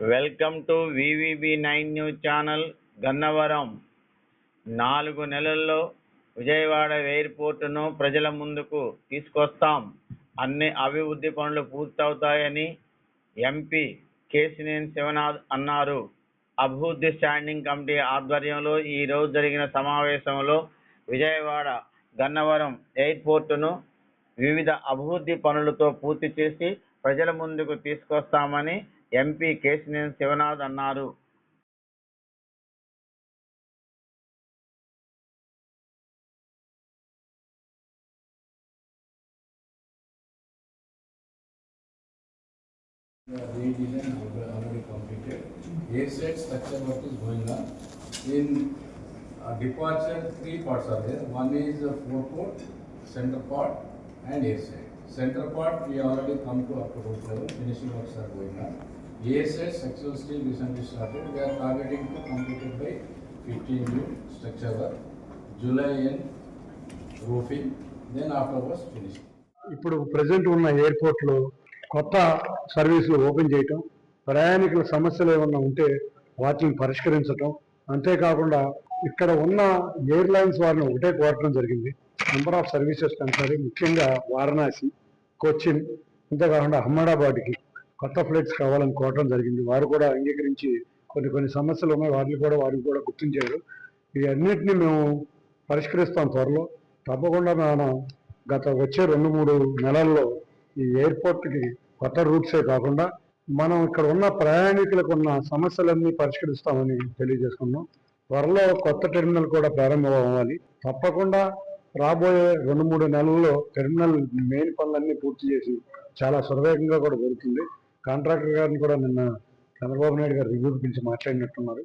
Welcome to VVB nine news channel Gannavaram. నాలుగు నెలల్లో విజయవాడ ఎయిర్పోర్టును ప్రజల ముందుకు తీసుకొస్తాం. అన్ని అభివృద్ధి పనులు పూర్తవుతాయని ఎంపీ కేశినేని శివనాథ్ అన్నారు. అభివృద్ధి స్టాండింగ్ కమిటీ ఆధ్వర్యంలో ఈ రోజు జరిగిన సమావేశంలో విజయవాడ గన్నవరం ఎయిర్పోర్టును వివిధ అభివృద్ధి పనులతో పూర్తి చేసి ప్రజల ముందుకు తీసుకొస్తామని ఎంపీ కేశినేని శివనాథ్ అన్నారు redesign alre- already completed. Air set structure work is going on. In uh, departure, three parts are there. One is the forecourt, center part and air set. Centre part ఈ ఆల్రెడీ పంపు అక్కడ ఉంటారు finishing works అక్కడ పోయినా ASS structural steel recently started we are targeting to completed by fifteen June structure work July and roofing then after works finishing ఇప్పుడు present ఉన్న ఎయిర్పోర్ట్లో కొత్త సర్వీసులు ఓపెన్ చేయటం ప్రయాణికుల సమస్యలు ఏమన్నా ఉంటే వాటిని పరిష్కరించటం అంతేకాకుండా ఇక్కడ ఉన్న ఎయిర్లైన్స్ వారిని ఒకటే కోరటం జరిగింది. నెంబర్ ఆఫ్ సర్వీసెస్ కనుక ముఖ్యంగా వారణాసి. కొచ్చిన్ అంతేకాకుండా అహ్మదాబాద్కి కొత్త ఫ్లైట్స్ కావాలని కోరడం జరిగింది. వారు కూడా అంగీకరించి కొన్ని కొన్ని సమస్యలు ఉన్నాయి. వాటిని కూడా వారికి కూడా గుర్తించారు. ఈ అన్నిటిని మేము పరిష్కరిస్తాం త్వరలో. తప్పకుండా మనం గత వచ్చే రెండు మూడు నెలల్లో ఈ ఎయిర్పోర్ట్కి కొత్త రూట్సే కాకుండా మనం ఇక్కడ ఉన్న ప్రయాణికులకు ఉన్న సమస్యలన్నీ పరిష్కరిస్తామని తెలియజేసుకున్నాం. త్వరలో కొత్త టెర్మినల్ కూడా ప్రారంభం అవ్వాలి. తప్పకుండా రాబోయే రెండు మూడు నెలల్లో టెర్మినల్ మెయిన్ పనులన్నీ పూర్తి చేసి చాలా సురవేగంగా కూడా జరుగుతుంది కాంట్రాక్టర్ గారిని కూడా నిన్న చంద్రబాబు నాయుడు గారు రివ్యూ పిలిచి మాట్లాడినట్టున్నారు.